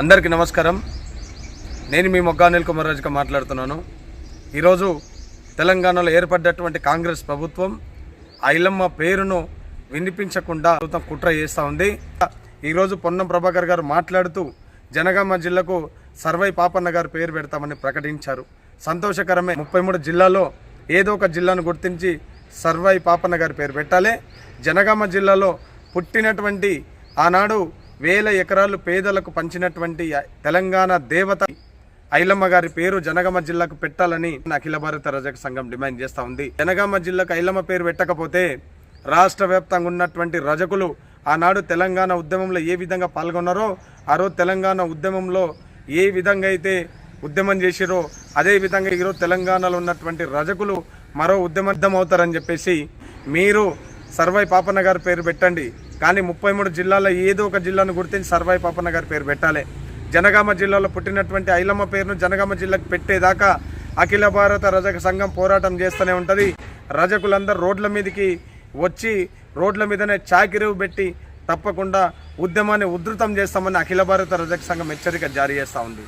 అందరికీ నమస్కారం. నేను మీ మొగ్గా అనిల్ కుమార్ రాజుగా మాట్లాడుతున్నాను. ఈరోజు తెలంగాణలో ఏర్పడ్డటువంటి కాంగ్రెస్ ప్రభుత్వం ఐలమ్మ పేరును వినిపించకుండా ప్రభుత్వం కుట్ర చేస్తూ ఉంది. ఈరోజు పొన్నం ప్రభాకర్ గారు మాట్లాడుతూ జనగామ జిల్లాకు సర్వై పాపన్న గారు పేరు పెడతామని ప్రకటించారు. సంతోషకరమే ముప్పై మూడు జిల్లాలో ఏదో ఒక జిల్లాను గుర్తించి సర్వై పాపన్న గారి పేరు పెట్టాలి. జనగామ జిల్లాలో పుట్టినటువంటి ఆనాడు వేల ఎకరాలు పేదలకు పంచినటువంటి తెలంగాణ దేవత ఐలమ్మ గారి పేరు జనగామ జిల్లాకు పెట్టాలని అఖిల భారత రజక సంఘం డిమాండ్ చేస్తూ ఉంది. జనగామ జిల్లాకు ఐలమ్మ పేరు పెట్టకపోతే రాష్ట్ర వ్యాప్తంగా ఉన్నటువంటి రజకులు ఆనాడు తెలంగాణ ఉద్యమంలో ఏ విధంగా పాల్గొన్నారో ఆ రోజు తెలంగాణ ఉద్యమంలో ఏ విధంగా అయితే ఉద్యమం చేసిరో అదే విధంగా ఈరోజు తెలంగాణలో ఉన్నటువంటి రజకులు మరో ఉద్యమర్థం అవుతారని చెప్పేసి మీరు సర్వై పాపన్న గారి పేరు పెట్టండి. కానీ ముప్పై మూడు జిల్లాలో ఏదో ఒక జిల్లాను గుర్తించి సర్వాయి పాపన్న గారి పేరు పెట్టాలి. జనగామ జిల్లాలో పుట్టినటువంటి ఐలమ్మ పేరును జనగామ జిల్లాకు పెట్టేదాకా అఖిల భారత రజక సంఘం పోరాటం చేస్తూనే ఉంటుంది. రజకులందరూ రోడ్ల మీదకి వచ్చి రోడ్ల మీదనే చాకిరేవు పెట్టి తప్పకుండా ఉద్యమాన్ని ఉధృతం చేస్తామని అఖిల భారత రజక సంఘం హెచ్చరిక జారీ చేస్తూ ఉంది.